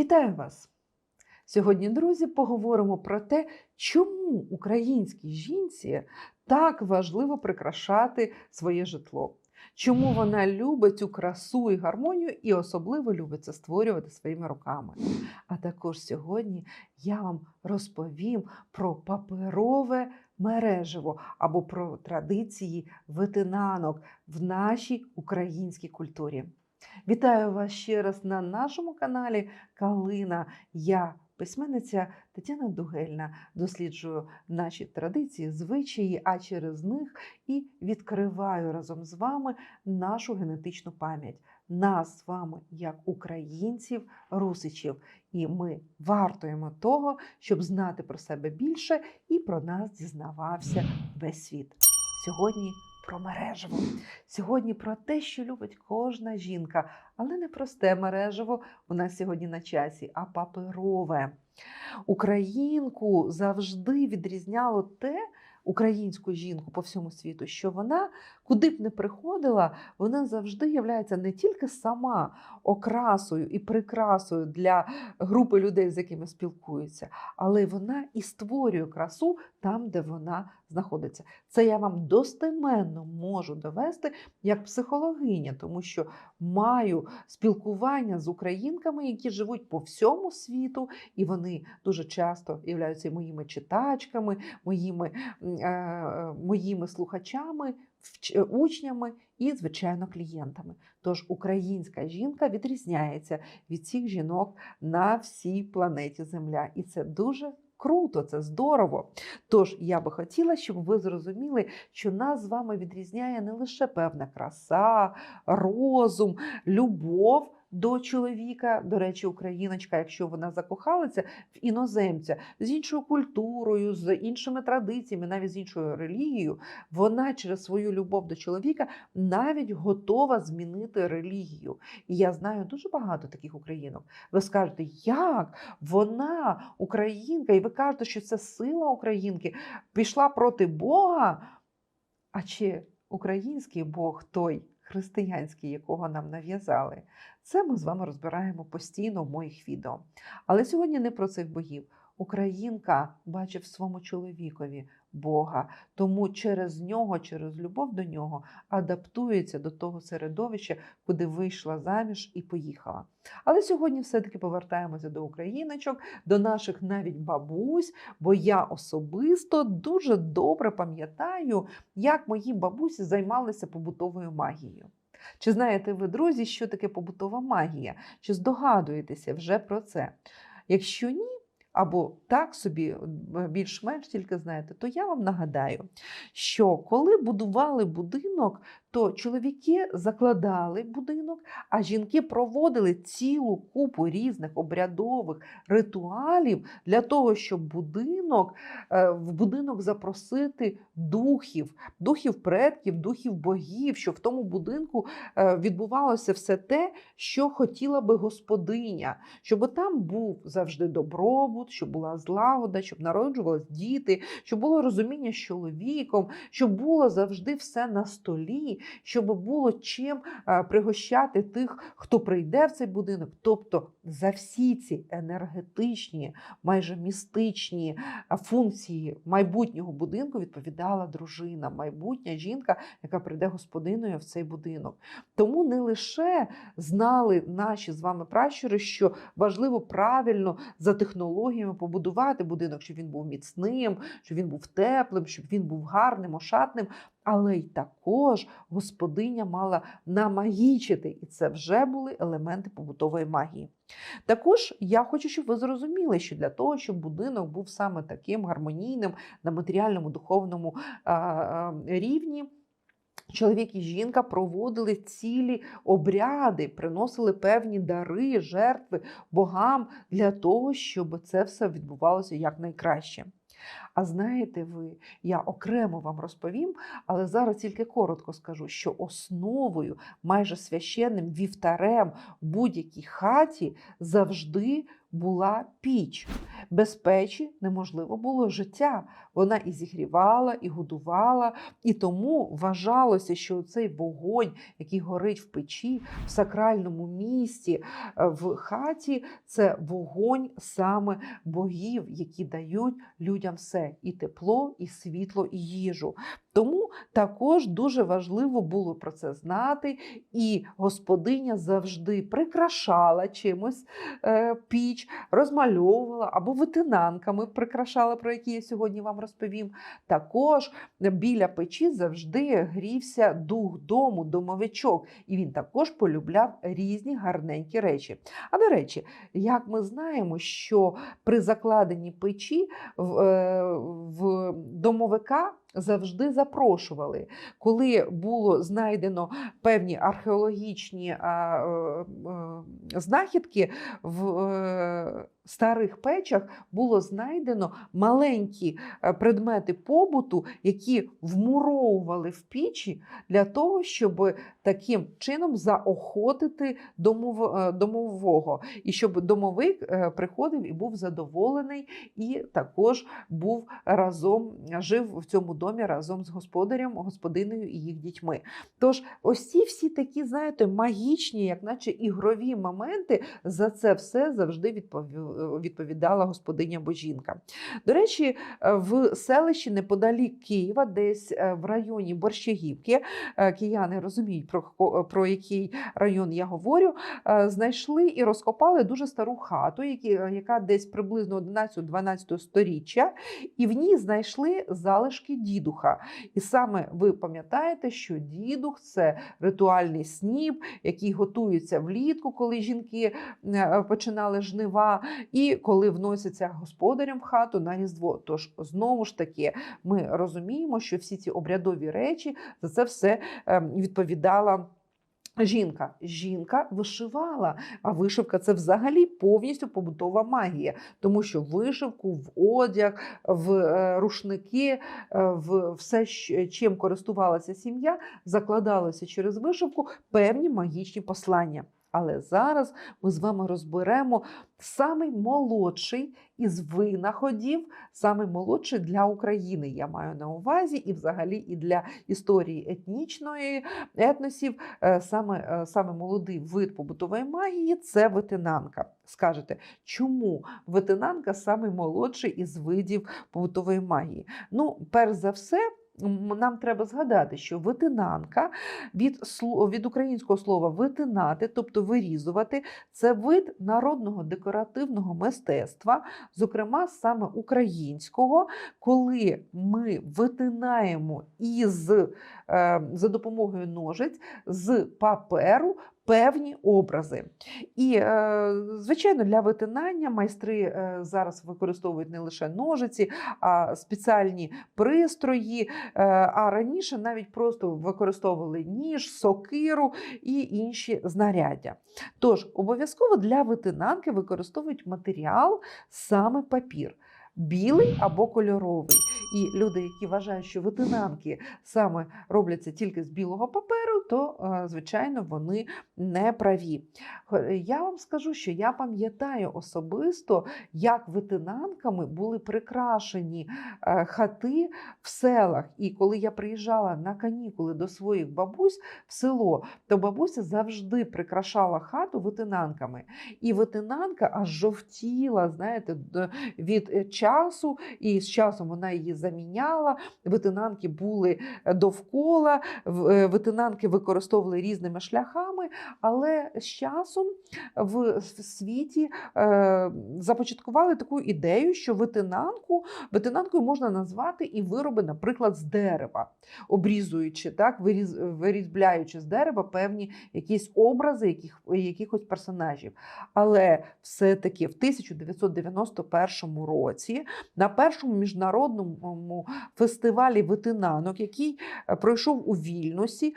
Вітаю вас! Сьогодні, друзі, поговоримо про те, чому українській жінці так важливо прикрашати своє житло. Чому вона любить цю красу і гармонію, і особливо любить це створювати своїми руками. А також сьогодні я вам розповім про паперове мережево або про традиції витинанок в нашій українській культурі. Вітаю вас ще раз на нашому каналі Калина. Я письменниця Тетяна Дугельна досліджую наші традиції, звичаї, а через них і відкриваю разом з вами нашу генетичну пам'ять. Нас з вами, як українців, русичів. І ми вартуємо того, щоб знати про себе більше і про нас дізнавався весь світ. Сьогодні про мережево. Сьогодні про те, що любить кожна жінка, але не просте мережево у нас сьогодні на часі, а паперове. Українку завжди відрізняло те, українську жінку по всьому світу, що вона, куди б не приходила, вона завжди є не тільки сама окрасою і прикрасою для групи людей, з якими спілкується, але вона і створює красу там, де вона знаходиться. Це я вам достеменно можу довести як психологиня, тому що маю спілкування з українками, які живуть по всьому світу, і вони дуже часто являються моїми читачками, моїми, моїми слухачами. Учнями і, звичайно, клієнтами. Тож українська жінка відрізняється від всіх жінок на всій планеті Земля. І це дуже круто, це здорово. Тож я би хотіла, щоб ви зрозуміли, що нас з вами відрізняє не лише певна краса, розум, любов до чоловіка, до речі, україночка, якщо вона закохалася в іноземця з іншою культурою, з іншими традиціями, навіть з іншою релігією, вона через свою любов до чоловіка навіть готова змінити релігію. І я знаю дуже багато таких українок. Ви скажете, як вона українка, і ви кажете, що це сила українки пішла проти Бога. А чи український Бог той? Християнський, якого нам нав'язали. Це ми з вами розбираємо постійно в моїх відео. Але сьогодні не про цих богів. Українка бачить своєму чоловікові Бога, тому через нього, через любов до нього адаптується до того середовища, куди вийшла заміж і поїхала. Але сьогодні все-таки повертаємося до україночок, до наших навіть бабусь, бо я особисто дуже добре пам'ятаю, як мої бабусі займалися побутовою магією. Чи знаєте ви, друзі, що таке побутова магія? Чи здогадуєтеся вже про це? Якщо ні, або так собі більш-менш тільки знаєте, то я вам нагадаю, що коли будували будинок, то чоловіки закладали будинок, а жінки проводили цілу купу різних обрядових ритуалів для того, щоб будинок е, в будинок запросити духів, духів предків, духів богів, щоб в тому будинку е, відбувалося все те, що хотіла би господиня, щоб там був завжди добробут, щоб була злагода, щоб народжувались діти, щоб було розуміння з чоловіком, щоб було завжди все на столі щоб було чим е, пригощати тих, хто прийде в цей будинок. Тобто за всі ці енергетичні, майже містичні е, функції майбутнього будинку відповідала дружина, майбутня жінка, яка прийде господиною в цей будинок. Тому не лише знали наші з вами пращури, що важливо правильно за технологіями побудувати будинок, щоб він був міцним, щоб він був теплим, щоб він був гарним, ошатним але й також господиня мала намагічити, і це вже були елементи побутової магії. Також я хочу, щоб ви зрозуміли, що для того, щоб будинок був саме таким гармонійним на матеріальному духовному рівні. Чоловік і жінка проводили цілі обряди, приносили певні дари, жертви богам для того, щоб це все відбувалося якнайкраще. А знаєте ви, я окремо вам розповім, але зараз тільки коротко скажу, що основою, майже священним вівтарем в будь-якій хаті завжди була піч. Без печі неможливо було життя. Вона і зігрівала, і годувала, і тому вважалося, що цей вогонь, який горить в печі, в сакральному місті, е, в хаті, це вогонь саме богів, які дають людям все: і тепло, і світло, і їжу. Тому також дуже важливо було про це знати, і господиня завжди прикрашала чимось е, піч, розмальовувала або витинанками прикрашала, про які я сьогодні вам розповім. Також біля печі завжди грівся дух дому, домовичок, і він також полюбляв різні гарненькі речі. А до речі, як ми знаємо, що при закладенні печі в, е, в домовика завжди запрошували. Коли було знайдено певні археологічні е, е, знахідки в е, старих печах, було знайдено маленькі е, предмети побуту, які вмуровували в пічі для того, щоб таким чином заохотити домов, е, домового, і щоб домовик е, приходив і був задоволений, і також був разом жив в цьому домі разом з господарем, господинею і їх дітьми. Тож, ось ці всі такі, знаєте, магічні, як наче ігрові моменти, за це все завжди відпові- відповідала господиня Божінка. До речі, е, в селищі неподалік Києва, десь е, в районі Борщагівки, е, кияни розуміють, про, про який район я говорю, е, знайшли і розкопали дуже стару хату, яка десь приблизно 11-12 сторіччя, і в ній знайшли залишки дідуха. І саме ви пам'ятаєте, що дідух це ритуальний сніп, який готується влітку, коли жінки е, починали жнива, і коли вносяться господарям в хату на різдво. Тож знову ж таки ми розуміємо, що всі ці обрядові речі за це все е, відповідала. Жінка, жінка вишивала, а вишивка це взагалі повністю побутова магія, тому що вишивку в одяг, в е, рушники, е, в все, чим користувалася сім'я, закладалося через вишивку певні магічні послання. Але зараз ми з вами розберемо самий молодший із винаходів, самий молодший для України. Я маю на увазі, і взагалі і для історії етнічної етносів. Е, Саме, е, саме молодий вид побутової магії це витинанка. Скажете, чому витинанка самий молодший із видів побутової магії? Ну, перш за все. Нам треба згадати, що витинанка від, від українського слова витинати, тобто вирізувати, це вид народного декоративного мистецтва, зокрема саме українського, коли ми витинаємо із е, за допомогою ножиць з паперу певні образи. І, е, звичайно, для витинання майстри е, зараз використовують не лише ножиці, а спеціальні пристрої. Е, А раніше навіть просто використовували ніж, сокиру і інші знаряддя. Тож обов'язково для витинанки використовують матеріал саме папір. Білий або кольоровий. І люди, які вважають, що витинанки саме робляться тільки з білого паперу, то, е, звичайно, вони не праві. Я вам скажу, що я пам'ятаю особисто, як витинанками були прикрашені е, хати в селах. І коли я приїжджала на канікули до своїх бабусь в село, то бабуся завжди прикрашала хату витинанками. І витинанка аж жовтіла, знаєте, від е, часу, і з часом вона її заміняла. Витинанки були е, довкола, е, витинанки використовували різними шляхами, але з часом в в світі е, започаткували таку ідею, що витинанку, витинанкою можна назвати і вироби, наприклад, з дерева, обрізуючи, так, виріз, вирізбляючи з дерева певні якісь образи яких, якихось персонажів. Але все-таки в 1991 році на першому міжнародному фестивалі ветинанок, який е, пройшов у Вільнюсі, е,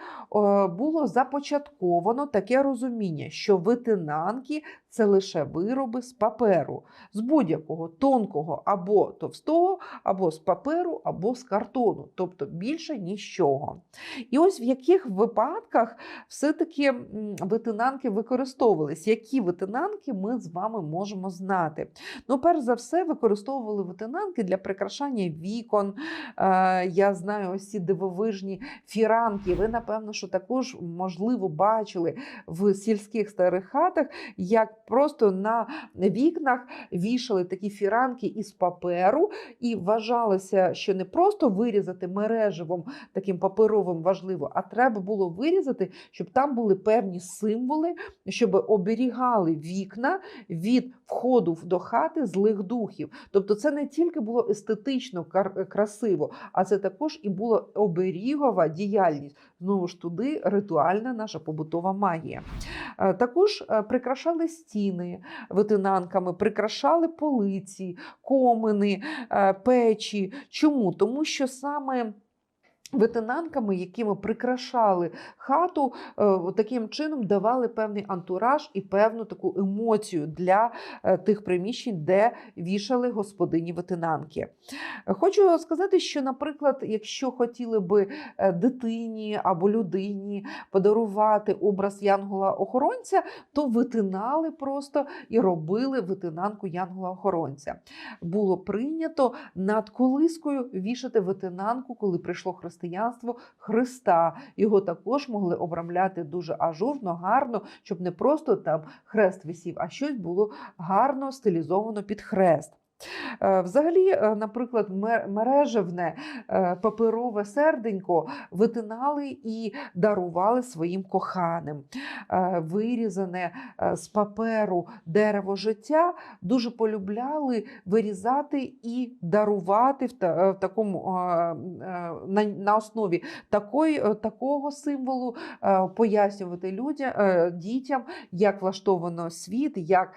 було започатковано таке розуміння, що витинанки це лише вироби з паперу, з будь-якого тонкого або товстого, або з паперу, або з картону, тобто більше нічого. І ось в яких випадках все-таки витинанки використовувались, які витинанки ми з вами можемо знати. Ну, перш за все, використовували витинанки для прикрашання вікон. Е, Я знаю ось ці дивовижні фіранки. Ви, напевно, що також, можливо, бачили в сільських старих хатах, як просто на вікнах вішали такі фіранки із паперу, і вважалося, що не просто вирізати мереживом таким паперовим важливо, а треба було вирізати, щоб там були певні символи, щоб оберігали вікна від входу до хати злих духів. Тобто, це не тільки було естетично красиво, а це також і була оберігова діяльність. Знову ж туди ритуальна наша побутова магія. Е, Також е, прикрашали стіни витинанками, прикрашали полиці, комини, е, печі. Чому? Тому що саме Витинанками, якими прикрашали хату, е, таким чином давали певний антураж і певну таку емоцію для е, тих приміщень, де вішали господині витинанки. Хочу сказати, що, наприклад, якщо хотіли би е, дитині або людині подарувати образ янгола-охоронця, то витинали просто і робили витинанку янгола-охоронця. Було прийнято над колискою вішати витинанку, коли прийшло християнство Христа. Його також могли обрамляти дуже ажурно, гарно, щоб не просто там хрест висів, а щось було гарно стилізовано під хрест. Е, Взагалі, е, наприклад, мережевне е, паперове серденько витинали і дарували своїм коханим. Вирізане з паперу дерево життя дуже полюбляли вирізати і дарувати в, такому на, основі такої, такого символу пояснювати людям, дітям, як влаштовано світ, як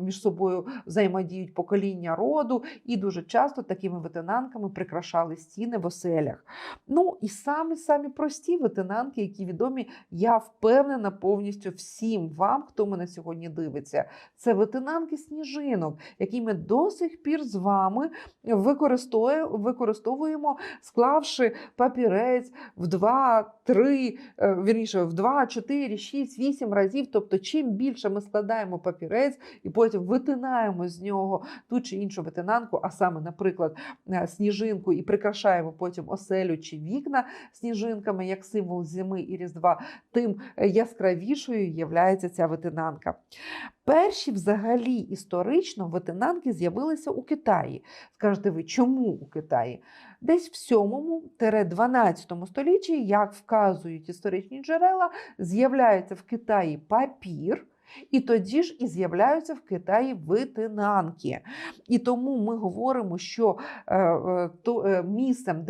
між собою взаємодіють покоління роду, і дуже часто такими витинанками прикрашали стіни в оселях. Ну і самі самі прості витинанки, які відомі, я впевнена повністю всім вам, хто мене сьогодні дивиться. Це витинанки сніжинок, які ми до сих пір з вами використовуємо, склавши папірець в 2, 3, е, вірніше, в 2, 4, 6, 8 разів. Тобто, чим більше ми складаємо папірець і потім витинаємо з нього ту чи іншу витинанку, а саме, наприклад, е, сніжинку, і прикрашаємо потім оселю чи вікна сніжинками як символ зими і різдва, тим е, яскравішою є ця витинанка. Перші взагалі історично витинанки з'явилися у Китаї. Скажете ви, чому у Китаї? Десь в 7-12 столітті, як вказують історичні джерела, з'являється в Китаї папір. І тоді ж і з'являються в Китаї витинанки. І тому ми говоримо, що е, е, е, місцем,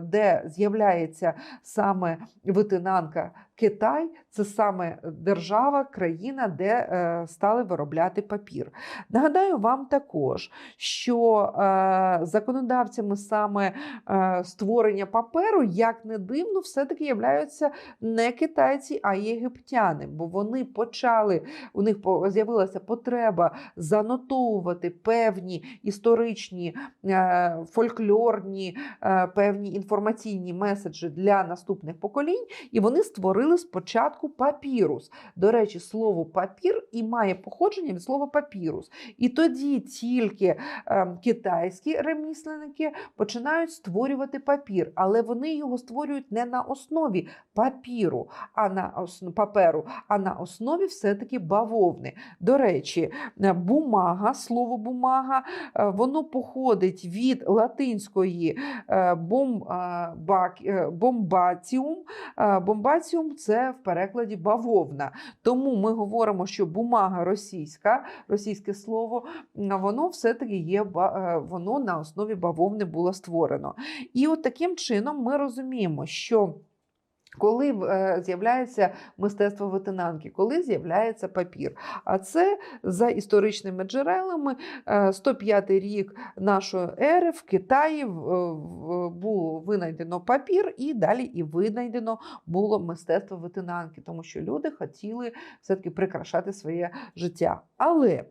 де з'являється саме витинанка Китай, це саме держава, країна, де е, стали виробляти папір. Нагадаю вам також, що е, законодавцями саме е, створення паперу, як не дивно, все-таки являються не китайці, а єгиптяни, бо вони почали, у них з'явилася потреба занотовувати певні історичні, е, фольклорні, е, певні інформаційні меседжі для наступних поколінь, і вони створили спочатку папірус. До речі, слово папір і має походження від слова папірус. І тоді тільки е, китайські ремісленники починають створювати папір, але вони його створюють не на основі папіру, а на ос- паперу, а на основі все-таки бавовни. До речі, е, бумага, слово бумага, е, воно походить від латинської е, бом, бак, е, бомбаціум. Бомбаціум це в перекладі бавовна. Тому ми говоримо, що бумага російська, російське слово, воно все-таки є е, воно на основі бавовни було створено. І от таким чином ми розуміємо, що Коли е, з'являється мистецтво витинанки, коли з'являється папір. А це за історичними джерелами е, 105 рік нашої ери в Китаї було винайдено папір, і далі і винайдено було мистецтво витинанки, тому що люди хотіли все-таки прикрашати своє життя. Але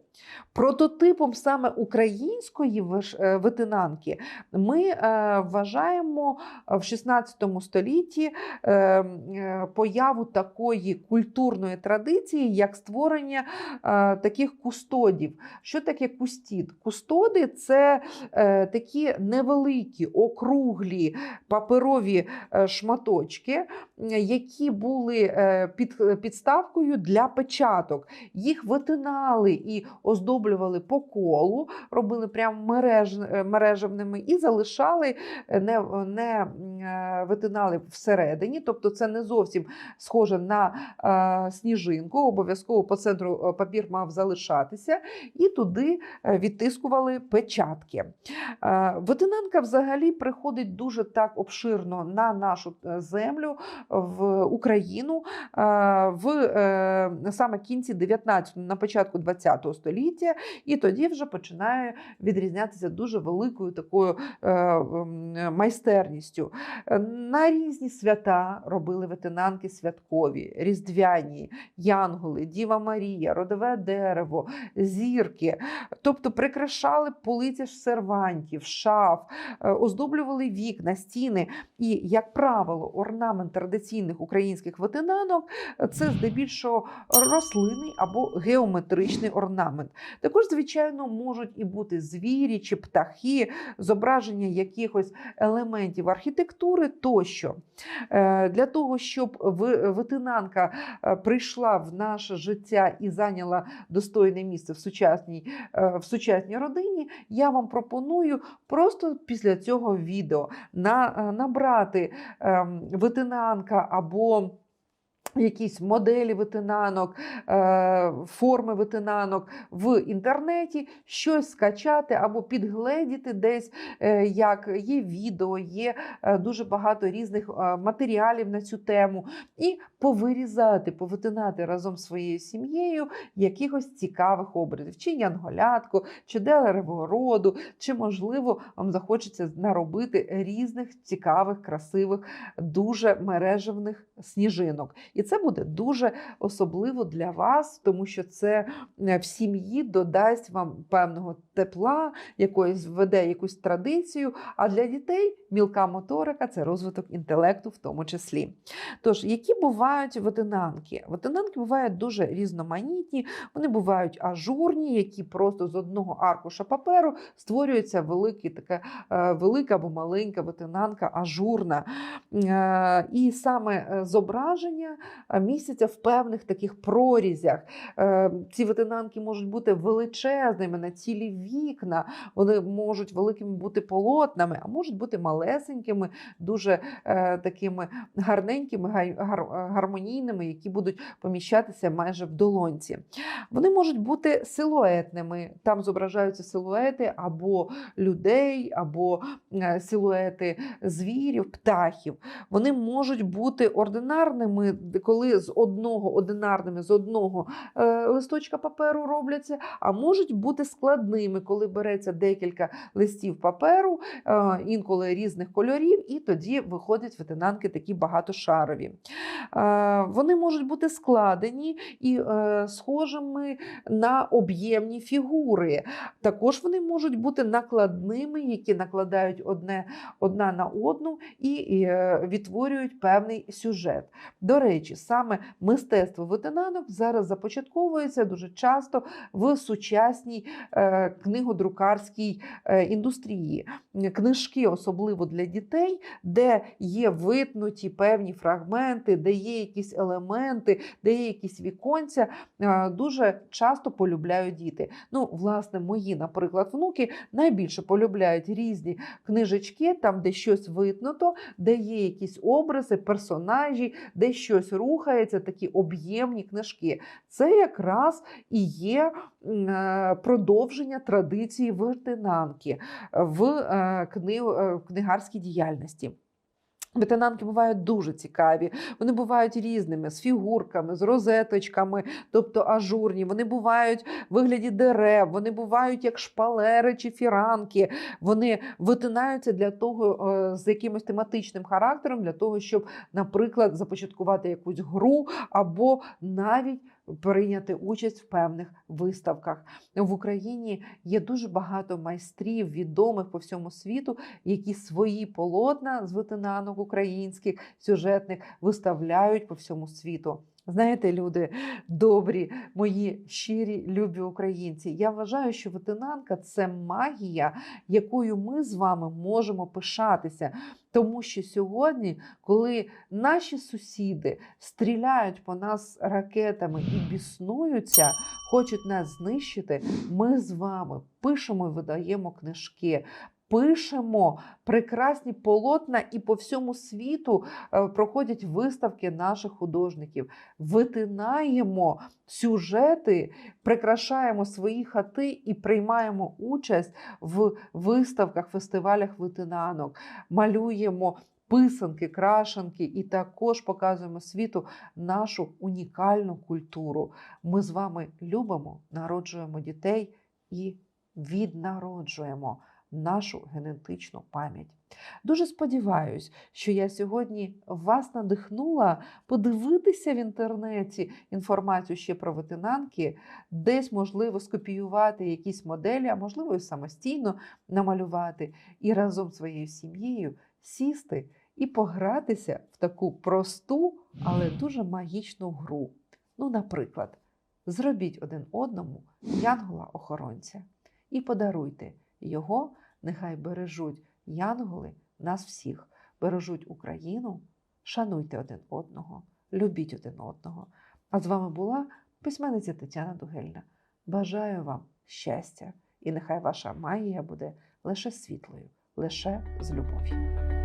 прототипом саме української е, витинанки ми е, вважаємо в 16 столітті е, е, появу такої культурної традиції, як створення е, таких кустодів. Що таке кустід? Кустоди це е, такі невеликі, округлі паперові е, шматочки, які були е, під, підставкою для печаток. Їх витинали і оздоблювали по колу, робили прям мереж, е, мережевними і залишали, е, не, не е, витинали всередині. Тобто це не зовсім схоже на е, сніжинку. Обов'язково по центру папір мав залишатися, і туди відтискували печатки. Е, Витинанка взагалі приходить дуже так обширно на нашу землю в Україну е, в е, саме кінці 19 на початку 20 століття, і тоді вже починає відрізнятися дуже великою такою е, майстерністю. Е, На різні свята робили ветенанки святкові, різдвяні, янголи, Діва Марія, родове дерево, зірки. Тобто прикрашали полиці сервантів, шаф, е, оздоблювали вікна, стіни. І, як правило, орнамент традиційних українських ветенанок е, це здебільшого рослинний або геометричний орнамент. Також, звичайно, можуть і бути звірі чи птахи, зображення якихось елементів архітектури тощо. Е, Для того, щоб ветенанка е, прийшла в наше життя і зайняла достойне місце в сучасній, е, в сучасній родині, я вам пропоную просто після цього відео набрати ем, ветенанка або якісь моделі витинанок, е, форми витинанок в інтернеті, щось скачати або підгледіти десь, е, як є відео, є е, дуже багато різних матеріалів на цю тему, і повирізати, повитинати разом з своєю сім'єю якихось цікавих образів, чи янголятку, чи делеревого роду, чи, можливо, вам захочеться наробити різних цікавих, красивих, дуже мережевних сніжинок. І це буде дуже особливо для вас, тому що це е, в сім'ї додасть вам певного тепла, якоїсь введе якусь традицію. А для дітей мілка моторика це розвиток інтелекту, в тому числі. Тож, які бувають ветенанки? Ветенанки бувають дуже різноманітні, вони бувають ажурні, які просто з одного аркуша паперу створюється великий, така, е, велика або маленька ветенанка ажурна. Е, І саме зображення е, містяться в певних таких прорізях. Е, Ці ветенанки можуть бути величезними на цілі вікна, вони можуть великими бути полотнами, а можуть бути малесенькими, дуже е, такими гарненькими, гармонійними, які будуть поміщатися майже в долонці. Вони можуть бути силуетними. Там зображаються силуети або людей, або силуети звірів, птахів. Вони можуть бути ординарними, коли з одного одинарними з одного е, листочка паперу робляться, а можуть бути складними, коли береться декілька листів паперу, е, інколи різних кольорів, і тоді виходять ветенанки такі багатошарові. Е, Вони можуть бути складені і е, схожими на об'ємні фігури. Також вони можуть бути накладними, які накладають одне одна на одну і е, відтворюють певний сюжет. До речі, саме мистецтво ветенанок зараз започатковується дуже часто в сучасній е, книгодрукарській е, індустрії. Книжки, особливо для дітей, де є витнуті певні фрагменти, де є якісь елементи, де є якісь віконця, е, дуже часто полюбляють діти. Ну, власне, мої, наприклад, внуки найбільше полюбляють різні книжечки, там, де щось витнуто, де є якісь образи, персонажі, де щось рухається, такі об'ємні книжки. Це якраз і є е, продовження традиції вертинанки в е, е, в книгарській діяльності. Ветенанки бувають дуже цікаві. Вони бувають різними з фігурками, з розеточками, тобто ажурні. Вони бувають в вигляді дерев, вони бувають як шпалери чи фіранки. Вони витинаються для того е, з якимось тематичним характером, для того, щоб, наприклад, започаткувати якусь гру або навіть прийняти участь в певних виставках. В Україні є дуже багато майстрів, відомих по всьому світу, які свої полотна з витинанок українських сюжетних виставляють по всьому світу. Знаєте, люди добрі, мої щирі, любі українці. Я вважаю, що ветенанка це магія, якою ми з вами можемо пишатися. Тому що сьогодні, коли наші сусіди стріляють по нас ракетами і біснуються, хочуть нас знищити, ми з вами пишемо і видаємо книжки. Пишемо прекрасні полотна, і по всьому світу е, проходять виставки наших художників. Витинаємо сюжети, прикрашаємо свої хати і приймаємо участь в виставках, фестивалях витинанок, малюємо писанки, крашенки і також показуємо світу нашу унікальну культуру. Ми з вами любимо, народжуємо дітей і віднароджуємо нашу генетичну пам'ять. Дуже сподіваюсь, що я сьогодні вас надихнула подивитися в інтернеті інформацію ще про ветенанки, десь можливо скопіювати якісь моделі, а можливо і самостійно намалювати, і разом з своєю сім'єю сісти і погратися в таку просту, але дуже магічну гру. Ну, наприклад, зробіть один одному янгола-охоронця і подаруйте його, нехай бережуть янголи нас всіх, бережуть Україну, шануйте один одного, любіть один одного. А з вами була письменниця Тетяна Дугельна. Бажаю вам щастя, і нехай ваша магія буде лише світлою, лише з любов'ю.